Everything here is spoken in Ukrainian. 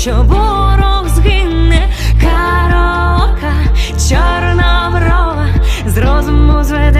Що ворог згине карока, чорна брова, з розуму зведе.